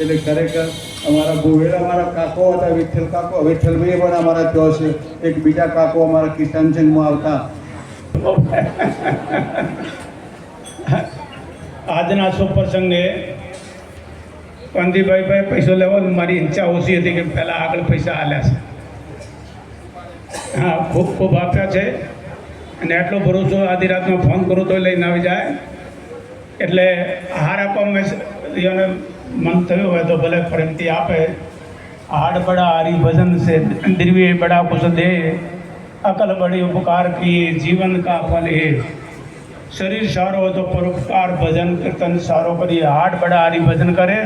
એટલે ખરેખર અમારા ભુવેલા અમારા કાકો હતા, વિઠ્ઠલ કાકો. વિઠ્ઠલભાઈ પણ અમારા ત્યાં છે એક બીજા કાકો અમારા કિશનચંદમાં આવતા. આજના શુભ પ્રસંગે કાંતિભાઈ ભાઈ પૈસો લેવાનો મારી ઈચ્છા ઓછી હતી કે પહેલાં આગળ પૈસા આલ્યા છે. હા, ખૂબ ખૂબ આપ્યા છે. અને એટલો ભરોસો આધી રાતમાં ફોન કરું તો લઈને આવી જાય. એટલે હાર આપવા મેં એને મન થયું હોય તો ભલે પ્રેમથી આપે હાડ બડા હરી ભજન से दिव्य बड़ा कुछ दे अकल बड़ी उपकार किए जीवन का फल है શરીર સારો હોય તો પરોપકાર ભજન કીર્તન સારો કરીએ હાડ બડા હારી ભજન કરે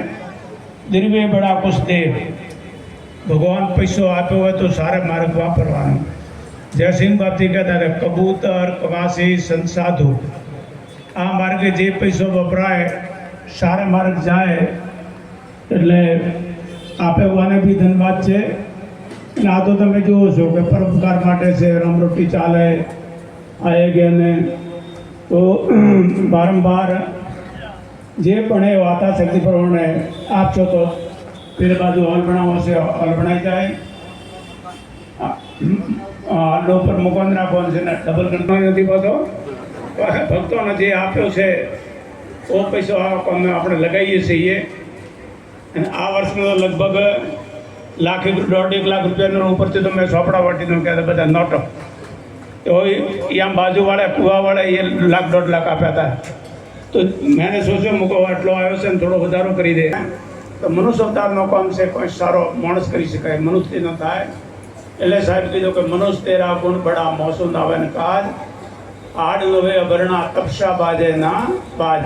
દિરવે બડા કુછ દે ભગવાન પૈસો આપ્યો હોય તો સારા માર્ગ વાપરવાનો જયસિંહ બાપજી કહેતા હતા કબૂતર કવાસી સંસાધુ આ માર્ગે જે પૈસો વપરાય સારા માર્ગ જાય એટલે આપે હોવાને બી ધન્યવાદ છે. અને આ તો તમે જુઓ છો કે પરોપકાર માટે છે રમરોટી ચાલે આ એ ગેને. તો વારંવાર જે પણ એ વાતા શક્તિ પ્રમાણે આપશો તો પેલી બાજુ હોલ છે, હોલ બનાવી જાય. આડો પર મૂકવાનું રાખવાનું છે ને ડબલ કંટ્રોલ નથી હોતો. ભક્તોને જે આપ્યો છે. તો પૈસો આપણે લગાવીએ છીએ. અને આ વર્ષમાં તો લગભગ લાખ દોઢ એક લાખ રૂપિયાનો ઉપરથી તો મેં સોપડા વાટી દઉં કે બધા નોટો. તો આમ બાજુવાળા, કુવાવાળા એ લાખ દોઢ લાખ આપ્યા હતા. તો મેં સોચ્યું, મૂકો આટલો આવ્યો છે ને થોડો વધારો કરી દે. તો મનુષ્ય અવતારનો કામ છે, કોઈ સારો માણસ કરી શકાય, મનુષ્ય ન થાય. એટલે સાહેબ કીધું કે મનુષ્ય તેરા ગુણ બડા મોસું નાવે કાજ. આડ નવે અભરણા તપસા બાજે ના બાજ.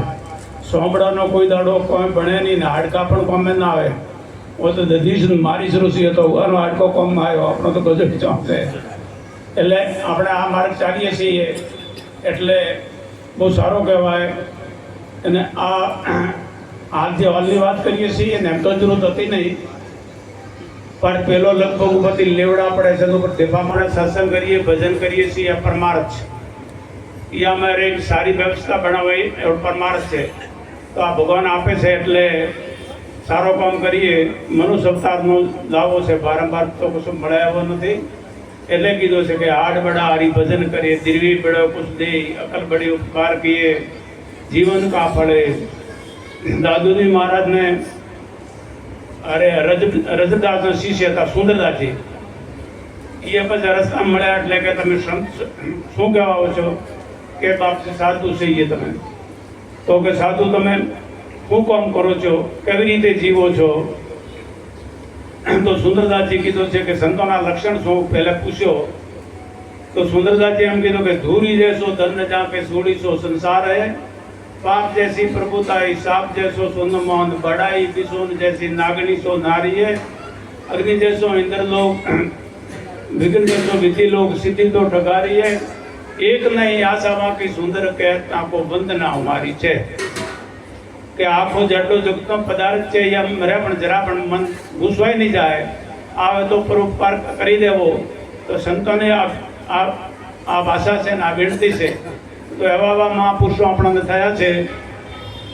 સોંબડાનો કોઈ દાડો કોઈ ભણે નહીં ને હાડકા પણ કોમે ના આવે. હું તો દધીશ મારી ઋષિ હતો. ઉગાનો હાડકો કોમમાં આવ્યો. આપણો તો ગજબ ચોંપે એટલે આપણે આ માર્ગ ચાલીએ છીએ. એટલે બહુ સારો કહેવાય. અને આ હાલ જે હોલની વાત કરીએ છીએ ને એમ તો જરૂર હતી નહીં. પણ પેલો લગભગ ઉપરથી લેવડા પડે છે. ઉપર માટે સત્સંગ કરીએ, ભજન કરીએ છીએ. આ પરમાર્થ છે. એ અમારે એક સારી વ્યવસ્થા બનાવાય. એવો પરમાર્થ છે. તો આ ભગવાન આપે છે એટલે સારો કામ કરીએ. મનુષ્ય અવતારનો લાવો છે, વારંવાર તો કશું મળ્યા નથી. એટલે કીધું છે કે હાડ બડા ભજન કરીએ દિરવી બડો કુશ દે અકલ બડી ઉપકાર કીએ, જીવન કા ફળે દાદુજી મહારાજને અરે રજ રજદાસના શિષ્ય હતા, સુંદરદાસજી. એ પછી રસ્તા મળ્યા એટલે કે તમે સંત શું કહેવા છો? કે બાપ સાધુ એ તમે. તો કે સાધુ તમે શું કામ કરો છો કેવી રીતે જીવો છો તો સુંદરદાસજી કીધું છે કે સંતોના લક્ષણ શું પહેલે પૂછ્યો તો સુંદરદાસજી એમ કીધું કે ધૂરી જશો ધન જાકે સોડીશો સંસાર હે પાપ જૈસી પ્રભુતાઈ સાપ જૈસો સુંદર મોહન બડાઈ વિસોન જૈસી નાગણી સો નારી હે અગ્નિ જૈસો ઇન્દ્ર લોક વિઘ્ન જૈસો વિધિ લોક સિદ્ધિ તો ઠગારી હે એક નહીં આશામાં કે સુંદર કહેત આંખો બંધ અમારી છે. કે આખો જેટલો જગતનો પદાર્થ છે, એ મરે પણ જરા પણ મન ઘૂસવાઈ નહીં જાય. આવે તો પરોપકાર કરી દેવો. તો સંતોને આ આ ભાષા છે ને આ વિનંતી છે. તો એવા એવા મહાપુરુષો આપણને થયા છે.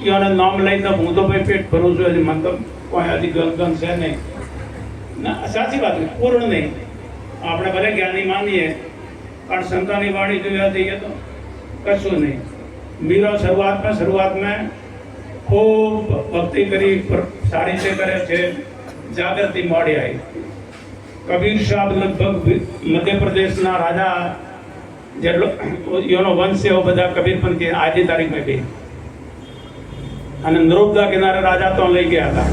એઓને નામ લઈને હું તો ભાઈ પેટ ભરું છું, હજી તો કોઈ હજી ગલગન છે નહીં ના, સાચી વાત પૂર્ણ નહીં આપણે ભલે જ્ઞાની માનીએ પણ સંતાની વાણી જોયા જઈએ તો કશું નહીં. મીરો શરૂઆતમાં શરૂઆતમાં ખૂબ ભક્તિ કરી સારી રીતે કરે છે. જાગૃતિ મોડી આવી. કબીર સાહેબ લગભગ મધ્યપ્રદેશના રાજા જેટલો એનો વંશ એવો બધા કબીરપંથી આજની તારીખમાં બી અને નરોબદા કિનારે રાજા તો લઈ ગયા હતા.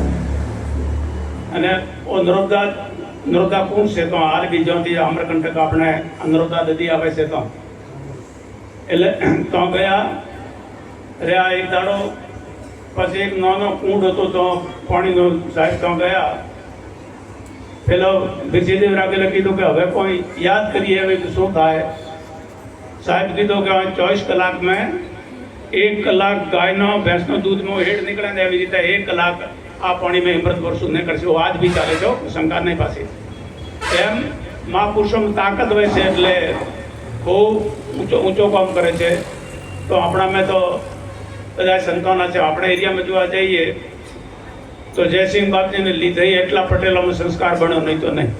અને નરોબદા કોણ છે તો? હાલ બી જ્યાંથી અમરકંટક આપણે નરોબદા નદી આવે છે તો. એટલે તો ગયા. રહ્યા એક દાડો પછી એક નાનો કુંડ હતો તો પાણીનો સાહેબ તો ગયા. પેલો વિજયદેવ રાગેલે કીધું કે હવે કોઈ યાદ કરીએ હવે શું થાય? સાહેબ કીધું કે ચોવીસ કલાકમાં એક કલાક ગાયનો, ભેંસનો દૂધનો હેડ નીકળે ને એવી રીતે એક કલાક આ પાણીમાં હિમરત વર્ષું નહીં કરશે આજ બી ચાલે છે શંકા નહીં પાસે એમ મહાપુરુષોમાં તાકાત હોય છે એટલે ખૂબ ઊંચો ઊંચો કામ કરે છે. તો આપણામાં તો બધા સંતોના છે, આપણા એરિયામાં જોવા જઈએ તો જયસિંહ બાપજીને લીધે એટલા પટેલોમાં સંસ્કાર બન્યો, નહીં તો નહીં.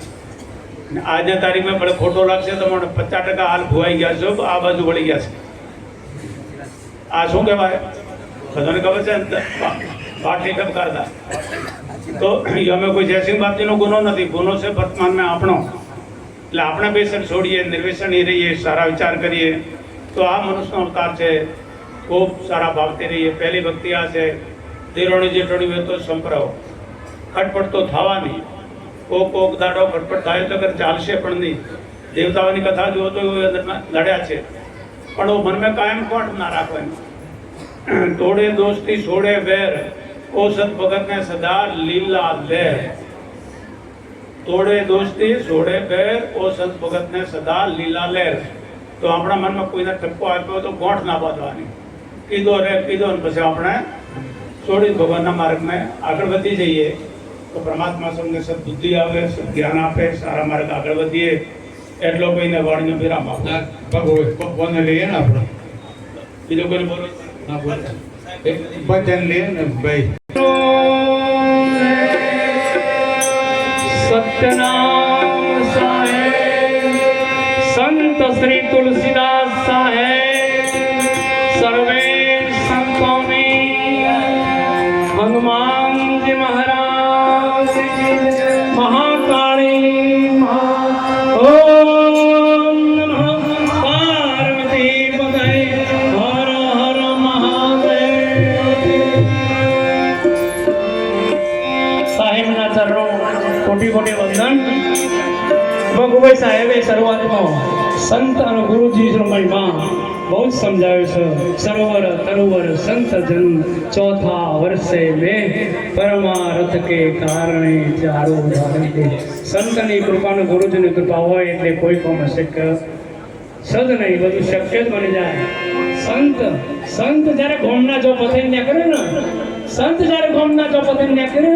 આજે તારીખમાં ભલે ખોટો લાગશે તો મને પચાસ ટકા હાલ ભુવાઈ ગયા છો, આ બાજુ વળી ગયા છે. આ શું કહેવાય? બધાને ખબર છે પાઠલેખન કરતા. તો અમે કોઈ જયસિંહ બાપજીનો ગુનો નથી, ગુનો છે વર્તમાનમાં આપણો. એટલે આપણે બેસન છોડીએ નિર્વેસની રહીએ, સારા વિચાર કરીએ. તો આ મનુષ્યનો અવતાર છે. ખૂબ સારા ભાવતી રહીએ. પહેલી ભક્તિ આ છે, ધીરોણી જેટોડી હોય તો સંપરાવો ખટપટ તો થવાની. કોક કોક દાડો ખટપટ થાય તો કદાચ ચાલશે પણ નહીં. દેવતાઓની કથા જુઓ તો લડ્યા છે. પણ મનમાં કાયમ ખોટ ના રાખવાની. તોડે દોસ્તી, છોડે વેર. ઓ સત ભગત ને સદા લીલા લેર તોડે દોસ્તી છોડે વેર ઓ સત ભગત ને સદા લીલા લેર તો આપણા મનમાં કોઈને ઠપકો આપ્યો તો ગોઠ ના બાંધવાની કીધો રે કીધો ને પછી આપણે છોડી ભગવાનના માર્ગમાં આગળ વધી જઈએ તો પરમાત્મા સૌને સદબુદ્ધિ આવે સદજ્ઞાન આપે સારા માર્ગ આગળ વધીએ એટલો કોઈને વાણીનો વિરામ આપો ભગવાન લઈએ ને આપણે બીજો કોઈને બોલો હા બોલ. એક ભજન લઈએ ને ભાઈ. સત્યનામ સાહેબ સંત શ્રી તુલસીદાસ સાહેબ ભગુભાઈ સાહેબે શરૂઆતમાં સંત અને ગુરુજી મહિમા બહુ જ સમજાવ્યું છે. સરોવર, તરોવર, સંત, જન ચોથા વર્ષે મેં પરમારથ કે કારણે ચારો ધારણ સંતની કૃપાનું ગુરુજીની કૃપા હોય એટલે કોઈ પણ શક્ય સદ નહીં, બધું શક્ય જ બની જાય. સંત સંત જ્યારે ગોમના જો પથે કરે ને સંત જ્યારે ગોમના જો ને નીકળે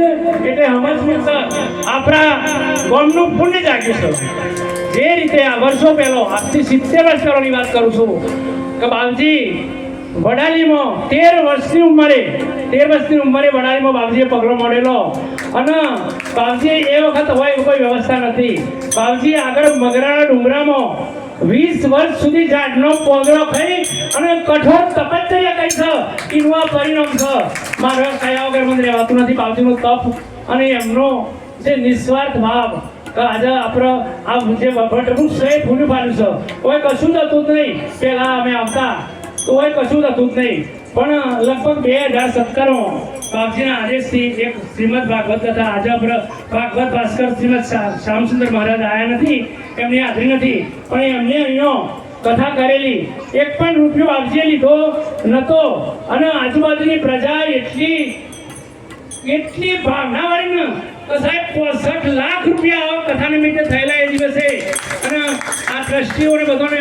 એટલે સમજ સર આપણા ગોમનું પુણ્ય જાગ્યું છે. જે રીતે આ વર્ષો પહેલો, આજથી સિત્તેર વર્ષ પહેલાની વાત કરું છું, કે બાપજી, વડાલીમાં તેર વર્ષની ઉંમરે, તેર વર્ષની ઉંમરે વડાલીમાં બાપજીએ પગલો મળેલો અને બાપજી એ વખત હોય કોઈ વ્યવસ્થા નથી. બાપજી આગળ મગરાના ડુંગરામાં વીસ વર્ષ સુધી ઝાડનો પોગળો ખાઈ અને કઠોર તપશ્ચર્યા કરી છે. એનું આ પરિણામ છે. મારે કયા વગર મને રહેવાતું નથી. બાપજીનો તપ અને એમનો જે નિસ્વાર્થ ભાવ આજે આપણે આ જે વૃક્ષ છે એ ફૂલું ફાલ્યું છે. કોઈ કશું હતું જ નહીં. પહેલા અમે આવતા તો કોઈ કશું હતું જ નહીં. પણ લગભગ બે હજાર સત્તરમાં બાપજીના આદેશથી એક શ્રીમદ ભાગવત કથા આજે આપણે ભાગવત ભાસ્કર શ્રીમદ શ્યામસુંદર મહારાજ આવ્યા નથી. એમની હાજરી નથી. પણ એમને અહીંયો કથા કરેલી. એક પણ રૂપિયો આપજે લીધો નતો. અને આજુબાજુની પ્રજા એટલી એટલી ભાવનાવાળી ને. તો સાહેબ, પોસઠ લાખ રૂપિયા કથા નિમિત્તે થયેલા એ દિવસે. અને આ ટ્રસ્ટીઓને બધાને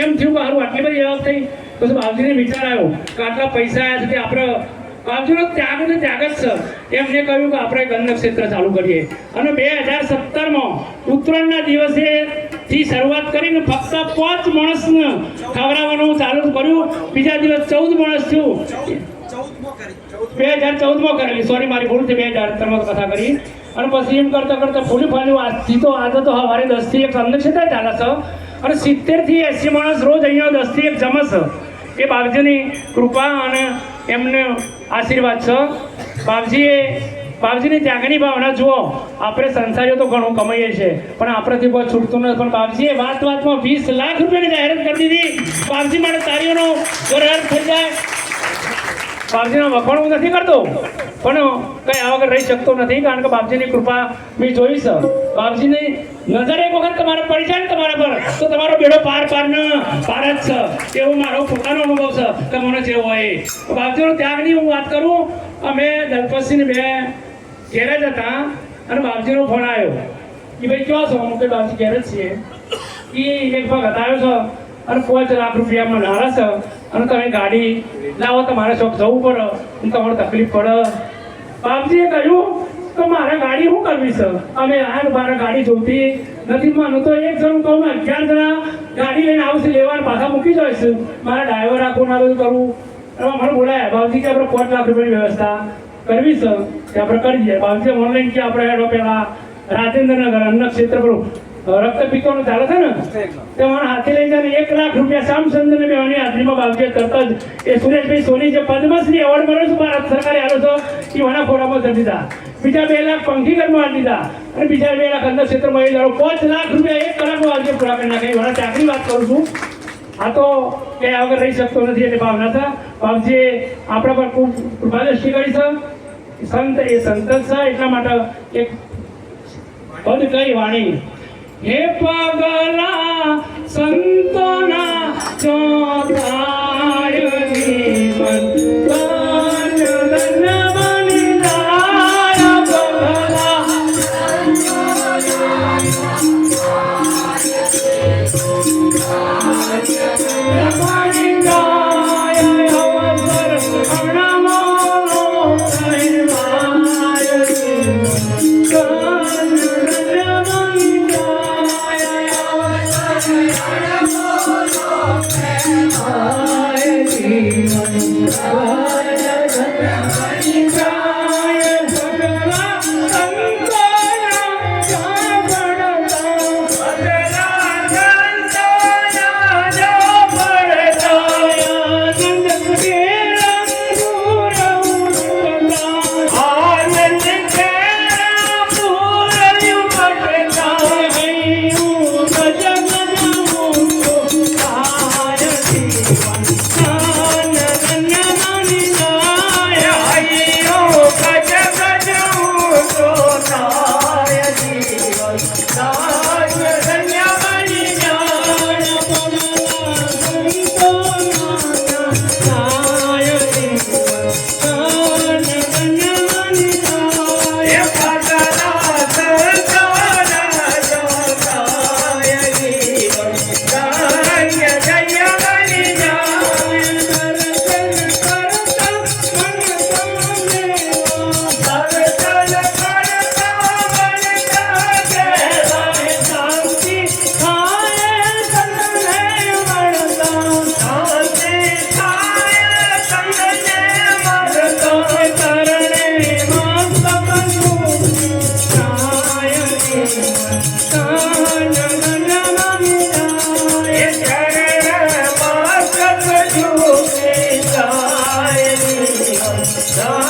એમ થયું કે સારું આટલી બધી આવક થઈ. પછી બાપજીને વિચાર આવ્યો કે આટલા પૈસા આવ્યા તે આપણે બાપજીનો ત્યાગ ને ત્યાગ જ છે એમને કહ્યું કે આપણે ગંધ ક્ષેત્ર ચાલુ કરીએ. અને બે હજાર સત્તરમાં ઉત્તરાયણના દિવસે થી શરૂઆત કરીને ફક્ત પાંચ માણસને ખવડાવવાનું ચાલુ કર્યું. બીજા દિવસ ચૌદ માણસ થયું. બે હજાર ચૌદમાં કરેલી. સોરી મારી ભૂલ છે બે હજાર ત્રણમાં કથા કરી. અને પછી એમ કરતાં કરતાં ફૂલી ફાલ્યું આજથી તો આજે તો સવારે દસથી એક સંદેશ ચાલે છે. અને સિત્તેરથી એંસી માણસ રોજ અહીંયા દસથી એક જમે છે એ બાપજીની કૃપા અને એમને આશીર્વાદ છે? બાપજીએ, બાપજીની ત્યાગની ભાવના જુઓ. આપણે સંસારીઓ તો ઘણું કમાઈએ છીએ, પણ આપણેથી બહુ છૂટતું નથી. પણ બાપજીએ વાત વાતમાં વીસ લાખ રૂપિયાની જાહેરાત કરી દીધી. બાપજી માટે તારીઓનો ગરહર થઈ જાય. બાપજીનો વખાણ હું નથી કરતો. પણ કઈ આ વગર રહી શકતો નથી, કારણ કે બાપજીની કૃપા મેં જોઈ છે. બાપજીની નજર એક વખત તમારે પડી જાય ને તમારા પર, તો તમારો બેડો પાર પાર ન પાર જ છે. એવો મારો પોતાનો અનુભવ છે, કે મને જેવો હોય બાપજીનો ત્યાગની હું વાત કરું, અમે દલપતસિંહ બે ઘેર હતા, અને બાપજીનો ફોન આવ્યો. કે ભાઈ, કયો છો? હું કે બાપજી ઘેરે જ છીએ. એ એક વખત આવ્યો છે, અને પાંચ લાખ રૂપિયામાં નારા છે. અને તમે ગાડી લાવો, તમારે શોખ જવું પડે અને તમારે તકલીફ પડે. બાપજીએ કહ્યું તો મારે ગાડી શું કરવી છે? અમે આ મારે ગાડી જોતી નથી માનું તો એક જણ કહું ને, અગિયાર જણા ગાડી લઈને આવશે લેવા પાછા મૂકી જઈશું. મારા ડ્રાઈવર રાખવું ના બધું કરવું એમાં મને બોલાયા, બાપજી કે આપણે પાંચ લાખ રૂપિયાની વ્યવસ્થા કરવી છે. તે આપણે કરી દઈએ. બાકી ઓનલાઈન કે આપણે પેલા રાજેન્દ્રનગર અન્ન ક્ષેત્ર પેલું રક્તપિત્તોનું ચાલે છે ને? તે મને હાથે લઈ જાય એક લાખ રૂપિયા શ્યામચંદ્ર મેવાની હાજરીમાં બાવજે કરતા જ. એ સુરેશભાઈ સોની જે પદ્મશ્રી એવોર્ડ મળ્યો છે, ભારત સરકારે આવ્યો છો, એ મને ફોટામાં કરી દીધા. બીજા બે લાખ પંખીગરમાં આપી દીધા. અને બીજા બે લાખ અંદર ક્ષેત્રમાં એ દાડો પાંચ લાખ રૂપિયા એક કલાકમાં આજે પૂરા કરી નાખે. મને ચાકરી વાત કરું છું. આ તો કે વગર રહી શકતો નથી એટલે ભાવના છે. બાપજીએ આપણા પર ખૂબ કૃપાદૃષ્ટિ કરી છે. સંત એ સંત છે, એટલા માટે એક પદ કઈ વાણી. હે પગલા સંતોના ચોથાય જીવન Yeah.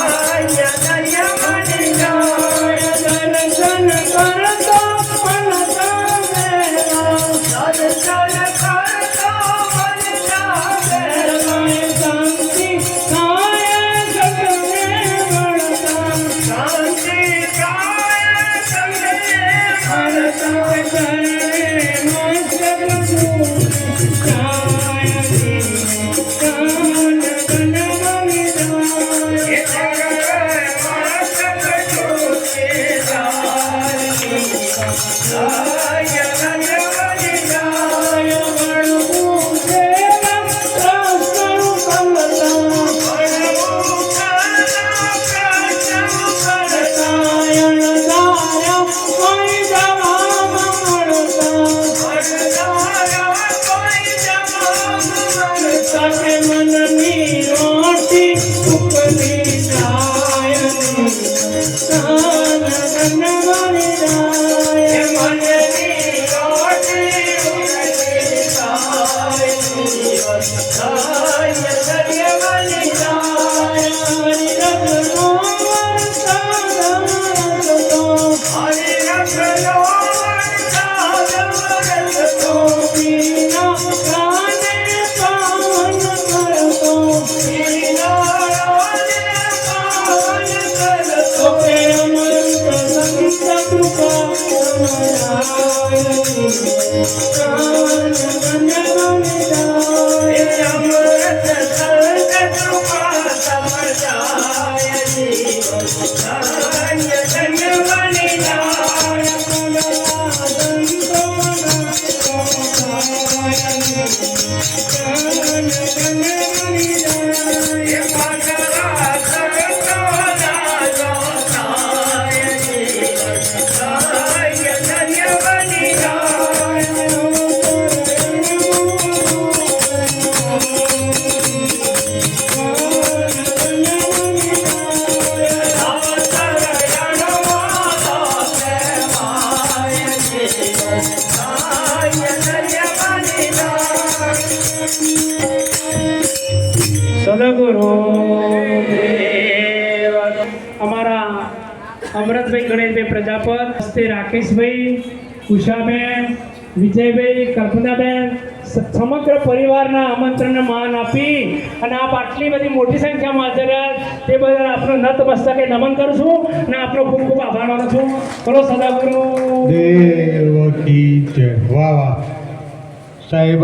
girl. સદગુરુ અમારા અમરતભાઈ ગણેશભાઈ પ્રજાપત હસ્તે રાકેશભાઈ, ઉષાબેન, વિજયભાઈ, કલ્પનાબેન સમગ્ર પરિવારના આમંત્રણને માન આપી અને આપ આટલી બધી મોટી સંખ્યામાં હાજર રહ્યા તે બદલ આપનો નતમસ્તકે નમન કરું છું અને આપનો ખૂબ ખૂબ આભાર માનું છું. બોલો સદાગુરુ. દેવકી જય. વાહ વાહ. સાહેબ